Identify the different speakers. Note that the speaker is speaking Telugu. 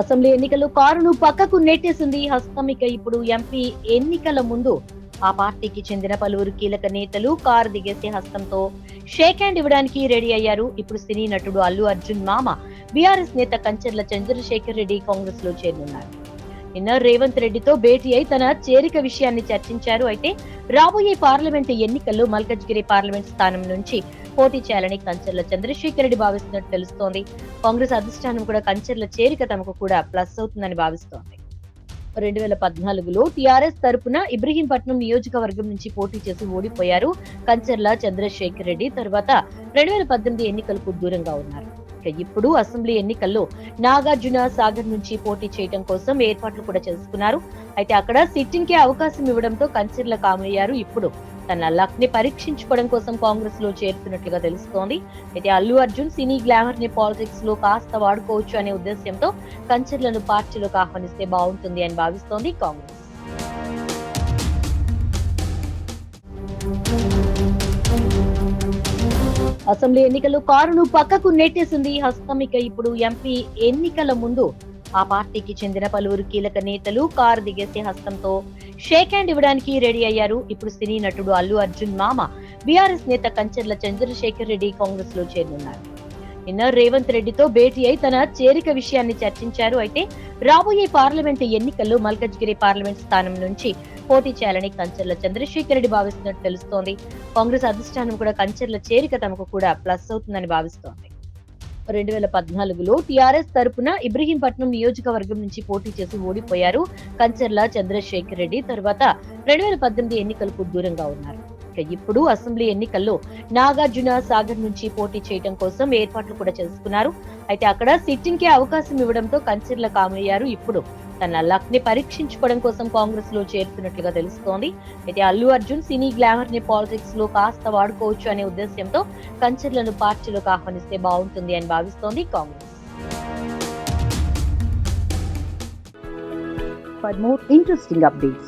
Speaker 1: అసెంబ్లీ ఎన్నికలు కారును పక్కకు నెట్టేసింది హస్తమిక ఇప్పుడు ఎంపీ ఎన్నికల ముందు ఆ పార్టీకి చెందిన పలువురు కీలక నేతలు కారు దిగేసే హస్తంతో షేక్ హ్యాండ్ ఇవ్వడానికి రెడీ అయ్యారు. ఇప్పుడు సినీ నటుడు అల్లు అర్జున్ మామ బీఆర్ఎస్ నేత కంచర్ల చంద్రశేఖర్ రెడ్డి కాంగ్రెస్లో చేరనున్నారు నిన్న రేవంత్ రెడ్డితో భేటీ అయి తన చేరిక విషయాన్ని చర్చించారు. అయితే రాబోయే పార్లమెంట్ ఎన్నికల్లో మల్కజ్గిరి పార్లమెంట్ స్థానం నుంచి పోటీ చేయాలని కంచర్ల చంద్రశేఖర్ రెడ్డి భావిస్తున్నట్టు తెలుస్తోంది. కాంగ్రెస్ అధిష్టానం కూడా కంచర్ల చేరిక తమకు కూడా ప్లస్ అవుతుందని భావిస్తోంది. రెండు వేల పద్నాలుగులో టీఆర్ఎస్ తరపున ఇబ్రహీంపట్నం నియోజకవర్గం నుంచి పోటీ చేసి ఓడిపోయారు కంచర్ల చంద్రశేఖర్ రెడ్డి. తర్వాత రెండు వేల పద్దెనిమిది ఎన్నికలకు దూరంగా ఉన్నారు. ఇక ఇప్పుడు అసెంబ్లీ ఎన్నికల్లో నాగార్జున సాగర్ నుంచి పోటీ చేయడం కోసం ఏర్పాట్లు కూడా చేసుకున్నారు. అయితే అక్కడ సిట్టింగ్కి అవకాశం ఇవ్వడంతో కంచర్ల కామయ్యారు ఇప్పుడు. తన లక్ని పరీక్షించుకోవడం కోసం కాంగ్రెస్లో చేరుతున్నట్లుగా తెలుస్తోంది. అయితే అల్లు అర్జున్ సినీ గ్లామర్ని పాలిటిక్స్లో కాస్త వాడుకోవచ్చు అనే ఉద్దేశ్యంతో కంచర్లను పార్టీలోకి ఆహ్వానిస్తే బాగుంటుంది అని భావిస్తోంది కాంగ్రెస్. అసెంబ్లీ ఎన్నికలు కారును పక్కకు నెట్టేసింది హస్తం. ఇక ఇప్పుడు ఎంపీ ఎన్నికల ముందు ఆ పార్టీకి చెందిన పలువురు కీలక నేతలు కారు దిగేసి హస్తంతో షేక్ హ్యాండ్ ఇవ్వడానికి రెడీ అయ్యారు. ఇప్పుడు సినీ నటుడు అల్లు అర్జున్ మామ బీఆర్ఎస్ నేత కంచర్ల చంద్రశేఖర్ రెడ్డి కాంగ్రెస్లో చేరనున్నారు నిన్న రేవంత్ రెడ్డితో భేటీ అయి తన చేరిక విషయాన్ని చర్చించారు. అయితే రాబోయే పార్లమెంట్ ఎన్నికల్లో మల్కజ్గిరి పార్లమెంట్ స్థానం నుంచి పోటీ చేయాలని కంచర్ల చంద్రశేఖర్ రెడ్డి భావిస్తున్నట్టు తెలుస్తోంది. కాంగ్రెస్ అధిష్టానం కూడా కంచర్ల చేరిక తమకు కూడా ప్లస్ అవుతుందని భావిస్తోంది. రెండు వేల పద్నాలుగులో టీఆర్ఎస్ తరపున ఇబ్రహీంపట్నం నియోజకవర్గం నుంచి పోటీ చేసి ఓడిపోయారు కంచర్ల చంద్రశేఖర్ రెడ్డి. తర్వాత రెండు వేల పద్దెనిమిది ఎన్నికలకు దూరంగా ఉన్నారు. ఇక ఇప్పుడు అసెంబ్లీ ఎన్నికల్లో నాగార్జున సాగర్ నుంచి పోటీ చేయడం కోసం ఏర్పాట్లు కూడా చేసుకున్నారు. అయితే అక్కడ సిట్టింగ్కి అవకాశం ఇవ్వడంతో కంచర్ల కామయ్యారు ఇప్పుడు. తన లక్ని పరీక్షించుకోవడం కోసం కాంగ్రెస్లో చేరుతున్నట్లుగా తెలుస్తోంది. అయితే అల్లు అర్జున్ సినీ గ్లామర్ని పాలిటిక్స్లో కాస్త వాడుకోవచ్చు అనే ఉద్దేశ్యంతో కంచర్లను పార్టీలోకి ఆహ్వానిస్తే బాగుంటుంది అని భావిస్తోంది Congress.
Speaker 2: For more interesting updates,